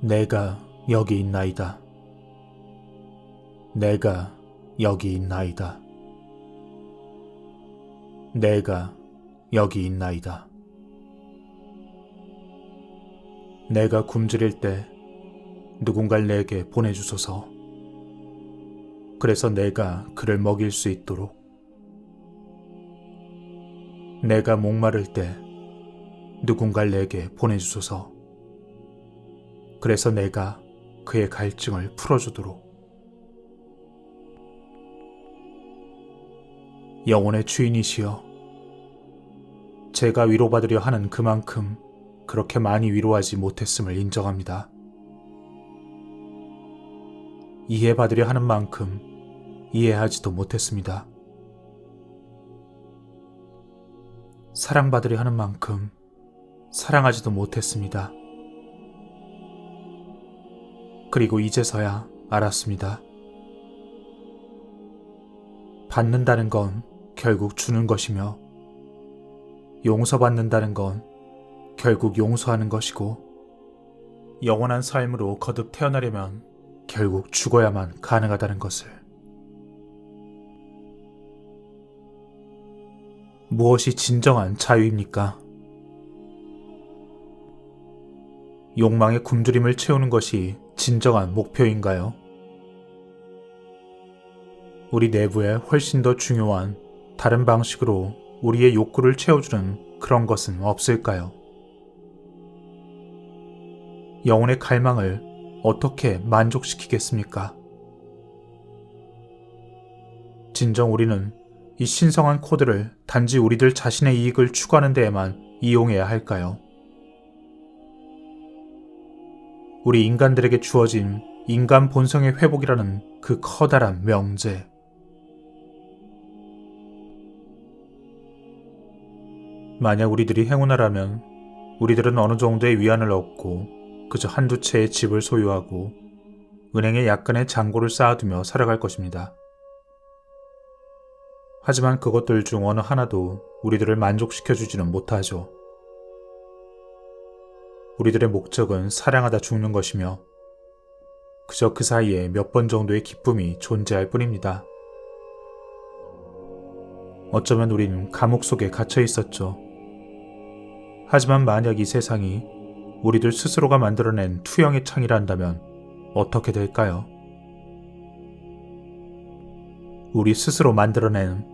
내가 여기 있나이다. 내가 여기 있나이다. 내가 여기 있나이다. 내가 굶주릴 때 누군가를 내게 보내주소서. 그래서 내가 그를 먹일 수 있도록. 내가 목마를 때 누군가를 내게 보내주소서. 그래서 내가 그의 갈증을 풀어주도록. 영혼의 주인이시여, 제가 위로받으려 하는 그만큼 그렇게 많이 위로하지 못했음을 인정합니다. 이해받으려 하는 만큼 이해하지도 못했습니다. 사랑받으려 하는 만큼 사랑하지도 못했습니다. 그리고 이제서야 알았습니다. 받는다는 건 결국 주는 것이며, 용서받는다는 건 결국 용서하는 것이고, 영원한 삶으로 거듭 태어나려면 결국 죽어야만 가능하다는 것을. 무엇이 진정한 자유입니까? 욕망의 굶주림을 채우는 것이 진정한 목표인가요? 우리 내부에 훨씬 더 중요한 다른 방식으로 우리의 욕구를 채워주는 그런 것은 없을까요? 영혼의 갈망을 어떻게 만족시키겠습니까? 진정 우리는 이 신성한 코드를 단지 우리들 자신의 이익을 추구하는 데에만 이용해야 할까요? 우리 인간들에게 주어진 인간 본성의 회복이라는 그 커다란 명제. 만약 우리들이 행운하라면 우리들은 어느 정도의 위안을 얻고 그저 한두 채의 집을 소유하고 은행에 약간의 잔고를 쌓아두며 살아갈 것입니다. 하지만 그것들 중 어느 하나도 우리들을 만족시켜주지는 못하죠. 우리들의 목적은 사랑하다 죽는 것이며 그저 그 사이에 몇 번 정도의 기쁨이 존재할 뿐입니다. 어쩌면 우리는 감옥 속에 갇혀 있었죠. 하지만 만약 이 세상이 우리들 스스로가 만들어낸 투영의 창이란다면 어떻게 될까요? 우리 스스로 만들어낸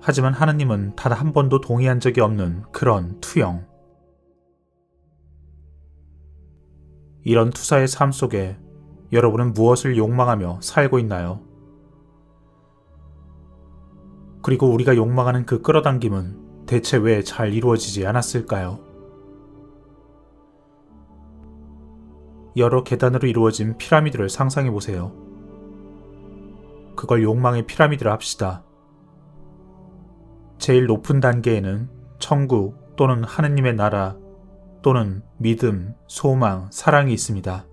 하지만 하느님은 단 한 번도 동의한 적이 없는 그런 투영. 이런 투사의 삶 속에 여러분은 무엇을 욕망하며 살고 있나요? 그리고 우리가 욕망하는 그 끌어당김은 대체 왜 잘 이루어지지 않았을까요? 여러 계단으로 이루어진 피라미드를 상상해 보세요. 그걸 욕망의 피라미드라 합시다. 제일 높은 단계에는 천국 또는 하느님의 나라 또는 믿음, 소망, 사랑이 있습니다.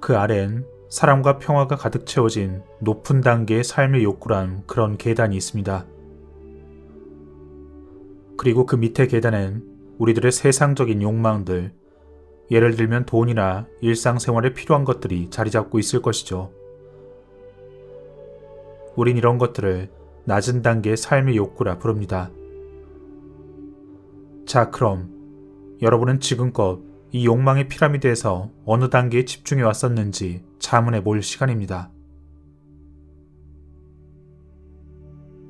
그 아래엔 사랑과 평화가 가득 채워진 높은 단계의 삶의 욕구란 그런 계단이 있습니다. 그리고 그 밑에 계단엔 우리들의 세상적인 욕망들, 예를 들면 돈이나 일상생활에 필요한 것들이 자리 잡고 있을 것이죠. 우린 이런 것들을 낮은 단계의 삶의 욕구라 부릅니다. 자, 그럼 여러분은 지금껏 이 욕망의 피라미드에서 어느 단계에 집중해 왔었는지 자문해 볼 시간입니다.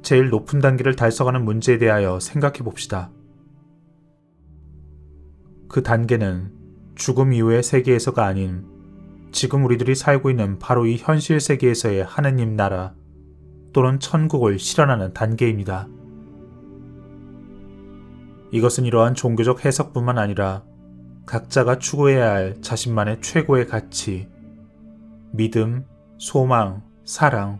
제일 높은 단계를 달성하는 문제에 대하여 생각해 봅시다. 그 단계는 죽음 이후의 세계에서가 아닌 지금 우리들이 살고 있는 바로 이 현실 세계에서의 하느님 나라 또는 천국을 실현하는 단계입니다. 이것은 이러한 종교적 해석뿐만 아니라 각자가 추구해야 할 자신만의 최고의 가치, 믿음, 소망, 사랑,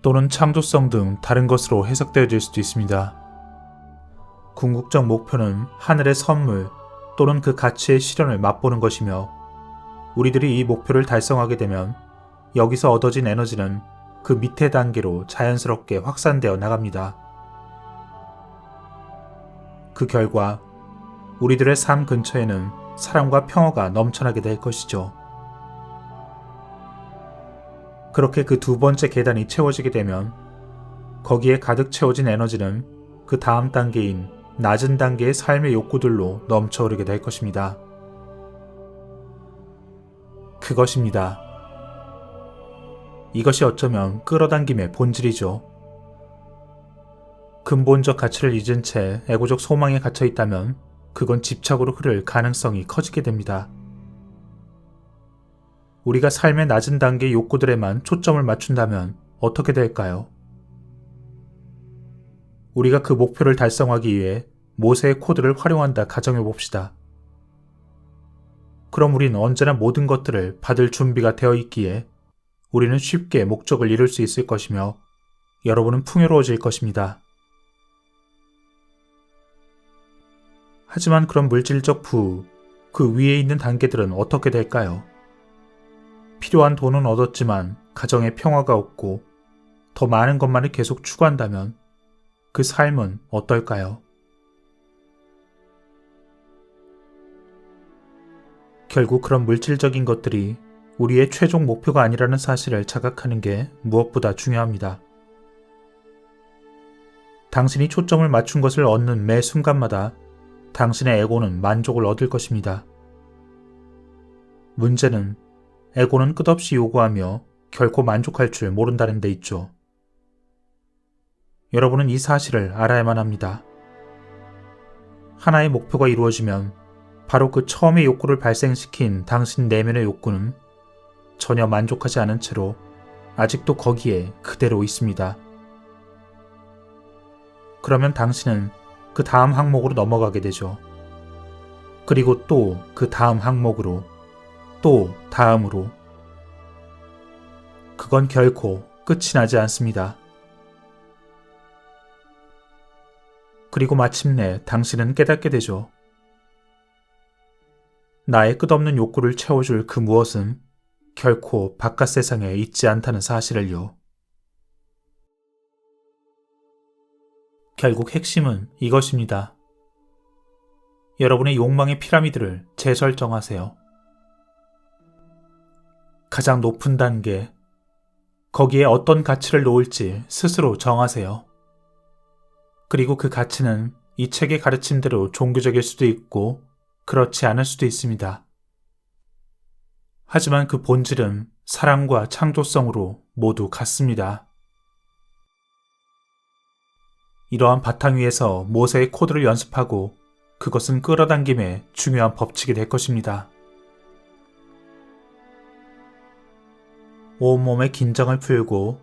또는 창조성 등 다른 것으로 해석되어질 수도 있습니다. 궁극적 목표는 하늘의 선물 또는 그 가치의 실현을 맛보는 것이며 우리들이 이 목표를 달성하게 되면 여기서 얻어진 에너지는 그 밑에 단계로 자연스럽게 확산되어 나갑니다. 그 결과 우리들의 삶 근처에는 사랑과 평화가 넘쳐나게 될 것이죠. 그렇게 그 두 번째 계단이 채워지게 되면 거기에 가득 채워진 에너지는 그 다음 단계인 낮은 단계의 삶의 욕구들로 넘쳐오르게 될 것입니다. 그것입니다. 이것이 어쩌면 끌어당김의 본질이죠. 근본적 가치를 잊은 채 애고적 소망에 갇혀 있다면 그건 집착으로 흐를 가능성이 커지게 됩니다. 우리가 삶의 낮은 단계 욕구들에만 초점을 맞춘다면 어떻게 될까요? 우리가 그 목표를 달성하기 위해 모세의 코드를 활용한다 가정해 봅시다. 그럼 우리는 언제나 모든 것들을 받을 준비가 되어 있기에 우리는 쉽게 목적을 이룰 수 있을 것이며 여러분은 풍요로워질 것입니다. 하지만 그런 물질적 부, 그 위에 있는 단계들은 어떻게 될까요? 필요한 돈은 얻었지만 가정에 평화가 없고 더 많은 것만을 계속 추구한다면 그 삶은 어떨까요? 결국 그런 물질적인 것들이 우리의 최종 목표가 아니라는 사실을 자각하는 게 무엇보다 중요합니다. 당신이 초점을 맞춘 것을 얻는 매 순간마다 당신의 에고는 만족을 얻을 것입니다. 문제는 에고는 끝없이 요구하며 결코 만족할 줄 모른다는 데 있죠. 여러분은 이 사실을 알아야만 합니다. 하나의 목표가 이루어지면 바로 그 처음의 욕구를 발생시킨 당신 내면의 욕구는 전혀 만족하지 않은 채로 아직도 거기에 그대로 있습니다. 그러면 당신은 그 다음 항목으로 넘어가게 되죠. 그리고 또 그 다음 항목으로, 또 다음으로. 그건 결코 끝이 나지 않습니다. 그리고 마침내 당신은 깨닫게 되죠. 나의 끝없는 욕구를 채워줄 그 무엇은 결코 바깥 세상에 있지 않다는 사실을요. 결국 핵심은 이것입니다. 여러분의 욕망의 피라미드를 재설정하세요. 가장 높은 단계, 거기에 어떤 가치를 놓을지 스스로 정하세요. 그리고 그 가치는 이 책의 가르침대로 종교적일 수도 있고 그렇지 않을 수도 있습니다. 하지만 그 본질은 사랑과 창조성으로 모두 같습니다. 이러한 바탕 위에서 모세의 코드를 연습하고 그것은 끌어당김의 중요한 법칙이 될 것입니다. 온몸의 긴장을 풀고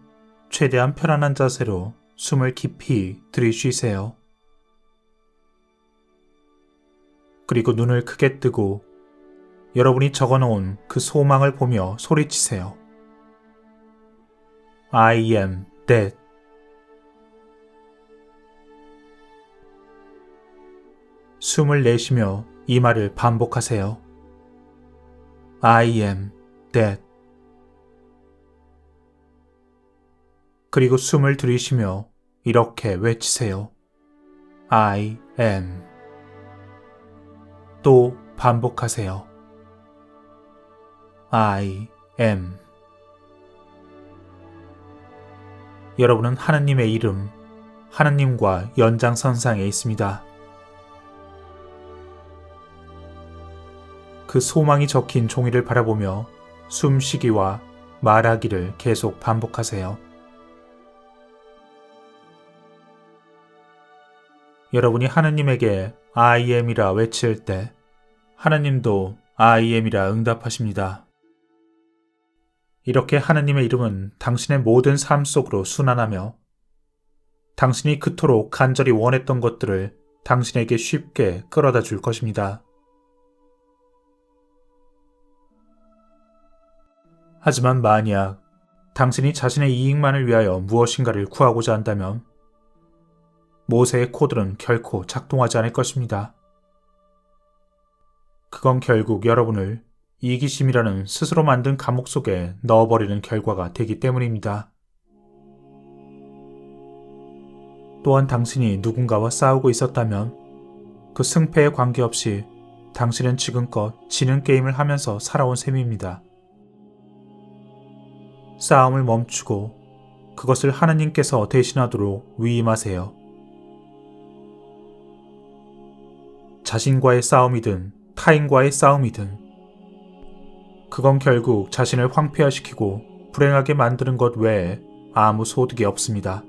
최대한 편안한 자세로 숨을 깊이 들이쉬세요. 그리고 눈을 크게 뜨고 여러분이 적어놓은 그 소망을 보며 소리치세요. I am that. 숨을 내쉬며 이 말을 반복하세요. I am that. 그리고 숨을 들이쉬며 이렇게 외치세요. I am. 또 반복하세요. I am. 여러분은 하나님의 이름, 하나님과 연장선상에 있습니다. 그 소망이 적힌 종이를 바라보며 숨쉬기와 말하기를 계속 반복하세요. 여러분이 하느님에게 I am이라 외칠 때 하느님도 I am이라 응답하십니다. 이렇게 하느님의 이름은 당신의 모든 삶 속으로 순환하며 당신이 그토록 간절히 원했던 것들을 당신에게 쉽게 끌어다 줄 것입니다. 하지만 만약 당신이 자신의 이익만을 위하여 무엇인가를 구하고자 한다면 모세의 코드는 결코 작동하지 않을 것입니다. 그건 결국 여러분을 이기심이라는 스스로 만든 감옥 속에 넣어버리는 결과가 되기 때문입니다. 또한 당신이 누군가와 싸우고 있었다면 그 승패에 관계없이 당신은 지금껏 지는 게임을 하면서 살아온 셈입니다. 싸움을 멈추고 그것을 하나님께서 대신하도록 위임하세요. 자신과의 싸움이든 타인과의 싸움이든 그건 결국 자신을 황폐화시키고 불행하게 만드는 것 외에 아무 소득이 없습니다.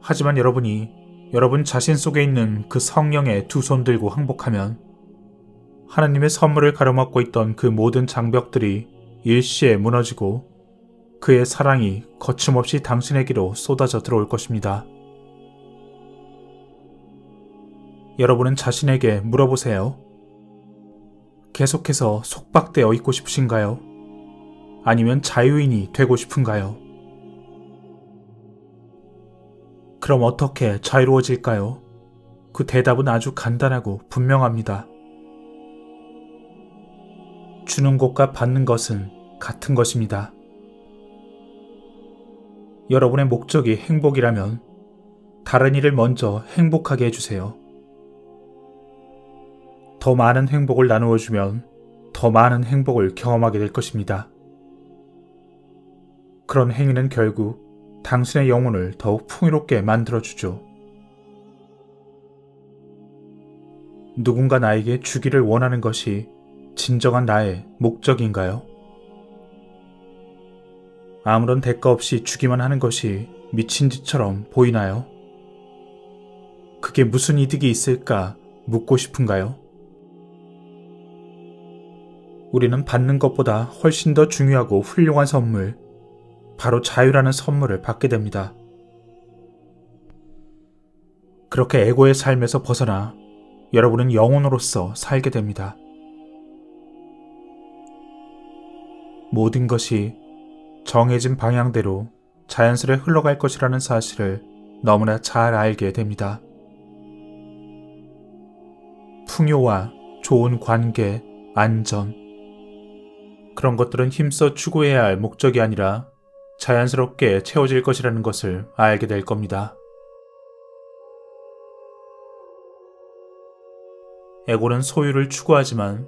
하지만 여러분이 여러분 자신 속에 있는 그 성령의 두 손 들고 항복하면 하나님의 선물을 가로막고 있던 그 모든 장벽들이 일시에 무너지고 그의 사랑이 거침없이 당신에게로 쏟아져 들어올 것입니다. 여러분은 자신에게 물어보세요. 계속해서 속박되어 있고 싶으신가요? 아니면 자유인이 되고 싶은가요? 그럼 어떻게 자유로워질까요? 그 대답은 아주 간단하고 분명합니다. 주는 것과 받는 것은 같은 것입니다. 여러분의 목적이 행복이라면 다른 일을 먼저 행복하게 해주세요. 더 많은 행복을 나누어 주면 더 많은 행복을 경험하게 될 것입니다. 그런 행위는 결국 당신의 영혼을 더욱 풍요롭게 만들어주죠. 누군가 나에게 주기를 원하는 것이 진정한 나의 목적인가요? 아무런 대가 없이 주기만 하는 것이 미친 짓처럼 보이나요? 그게 무슨 이득이 있을까 묻고 싶은가요? 우리는 받는 것보다 훨씬 더 중요하고 훌륭한 선물, 바로 자유라는 선물을 받게 됩니다. 그렇게 에고의 삶에서 벗어나 여러분은 영혼으로서 살게 됩니다. 모든 것이 정해진 방향대로 자연스레 흘러갈 것이라는 사실을 너무나 잘 알게 됩니다. 풍요와 좋은 관계, 안전, 그런 것들은 힘써 추구해야 할 목적이 아니라 자연스럽게 채워질 것이라는 것을 알게 될 겁니다. 에고는 소유를 추구하지만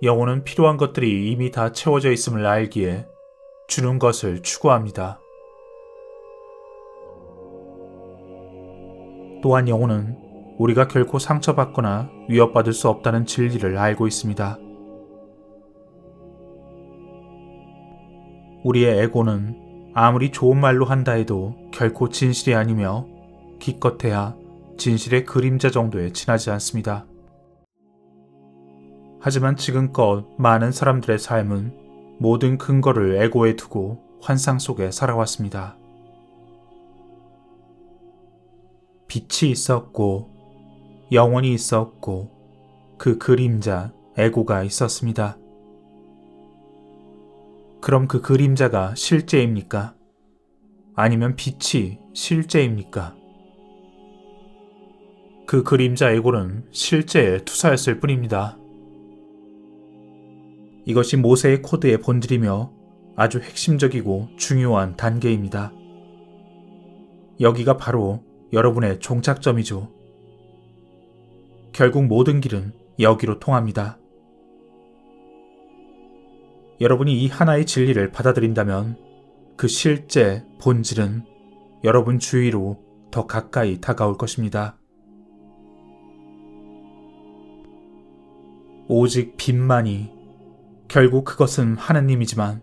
영혼은 필요한 것들이 이미 다 채워져 있음을 알기에 주는 것을 추구합니다. 또한 영혼은 우리가 결코 상처받거나 위협받을 수 없다는 진리를 알고 있습니다. 우리의 에고는 아무리 좋은 말로 한다 해도 결코 진실이 아니며 기껏해야 진실의 그림자 정도에 지나지 않습니다. 하지만 지금껏 많은 사람들의 삶은 모든 근거를 에고에 두고 환상 속에 살아왔습니다. 빛이 있었고, 영원이 있었고, 그 그림자, 에고가 있었습니다. 그럼 그 그림자가 실제입니까? 아니면 빛이 실제입니까? 그 그림자 에고는 실제에 투사했을 뿐입니다. 이것이 모세의 코드의 본질이며 아주 핵심적이고 중요한 단계입니다. 여기가 바로 여러분의 종착점이죠. 결국 모든 길은 여기로 통합니다. 여러분이 이 하나의 진리를 받아들인다면 그 실제 본질은 여러분 주위로 더 가까이 다가올 것입니다. 오직 빛만이 결국 그것은 하느님이지만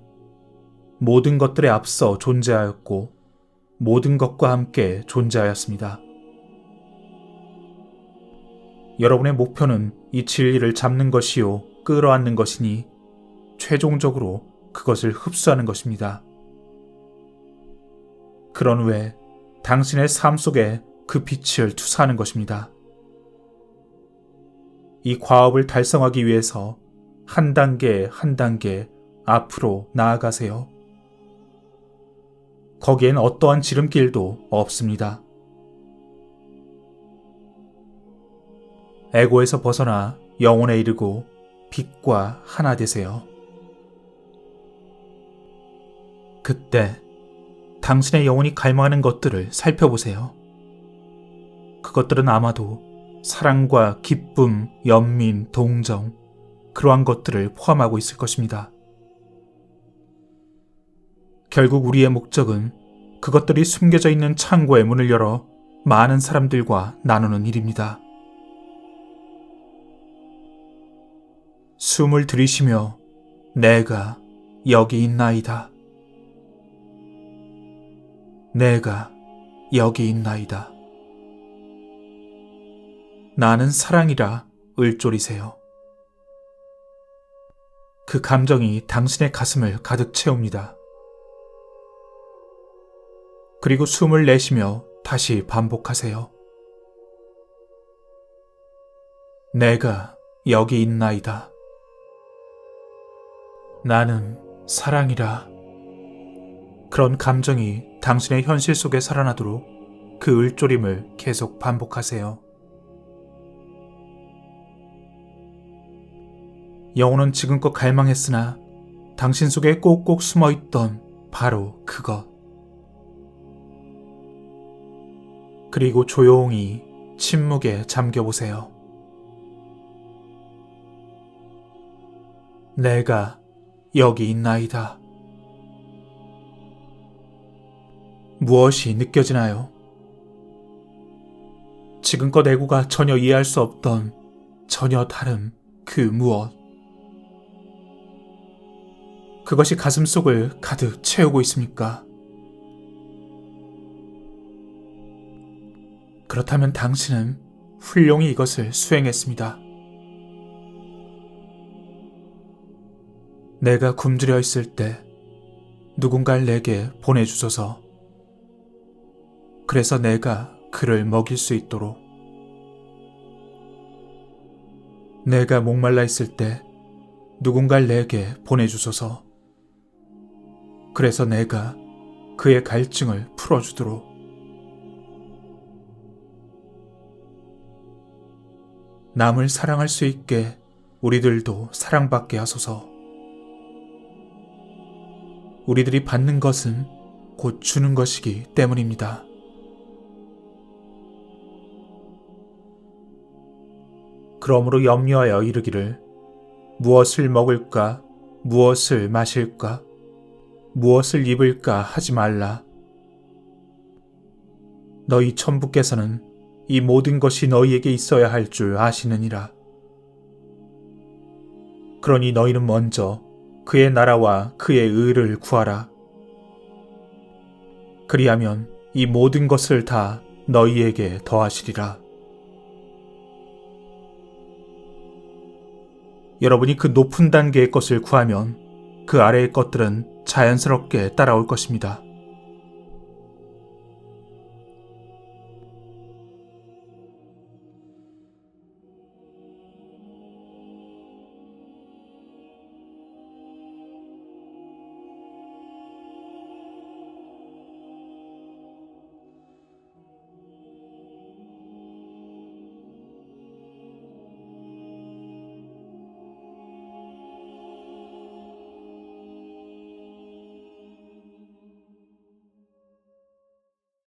모든 것들에 앞서 존재하였고 모든 것과 함께 존재하였습니다. 여러분의 목표는 이 진리를 잡는 것이요 끌어안는 것이니 최종적으로 그것을 흡수하는 것입니다. 그런 후에 당신의 삶 속에 그 빛을 투사하는 것입니다. 이 과업을 달성하기 위해서 한 단계 한 단계 앞으로 나아가세요. 거기엔 어떠한 지름길도 없습니다. 에고에서 벗어나 영혼에 이르고 빛과 하나 되세요. 그때 당신의 영혼이 갈망하는 것들을 살펴보세요. 그것들은 아마도 사랑과 기쁨, 연민, 동정, 그러한 것들을 포함하고 있을 것입니다. 결국 우리의 목적은 그것들이 숨겨져 있는 창고의 문을 열어 많은 사람들과 나누는 일입니다. 숨을 들이쉬며 내가 여기 있나이다. 내가 여기 있나이다. 나는 사랑이라 을조리세요. 그 감정이 당신의 가슴을 가득 채웁니다. 그리고 숨을 내쉬며 다시 반복하세요. 내가 여기 있나이다. 나는 사랑이라. 그런 감정이 당신의 현실 속에 살아나도록 그 을조림을 계속 반복하세요. 영혼은 지금껏 갈망했으나 당신 속에 꼭꼭 숨어 있던 바로 그것. 그리고 조용히 침묵에 잠겨보세요. 내가 여기 있나이다. 무엇이 느껴지나요? 지금껏 애고가 전혀 이해할 수 없던 전혀 다른 그 무엇. 그것이 가슴 속을 가득 채우고 있습니까? 그렇다면 당신은 훌륭히 이것을 수행했습니다. 내가 굶주려 있을 때 누군가를 내게 보내주소서. 그래서 내가 그를 먹일 수 있도록. 내가 목말라 있을 때 누군가를 내게 보내주소서. 그래서 내가 그의 갈증을 풀어주도록. 남을 사랑할 수 있게 우리들도 사랑받게 하소서. 우리들이 받는 것은 곧 주는 것이기 때문입니다. 그러므로 염려하여 이르기를 무엇을 먹을까, 무엇을 마실까, 무엇을 입을까 하지 말라. 너희 천부께서는 이 모든 것이 너희에게 있어야 할 줄 아시느니라. 그러니 너희는 먼저 그의 나라와 그의 의를 구하라. 그리하면 이 모든 것을 다 너희에게 더하시리라. 여러분이 그 높은 단계의 것을 구하면 그 아래의 것들은 자연스럽게 따라올 것입니다.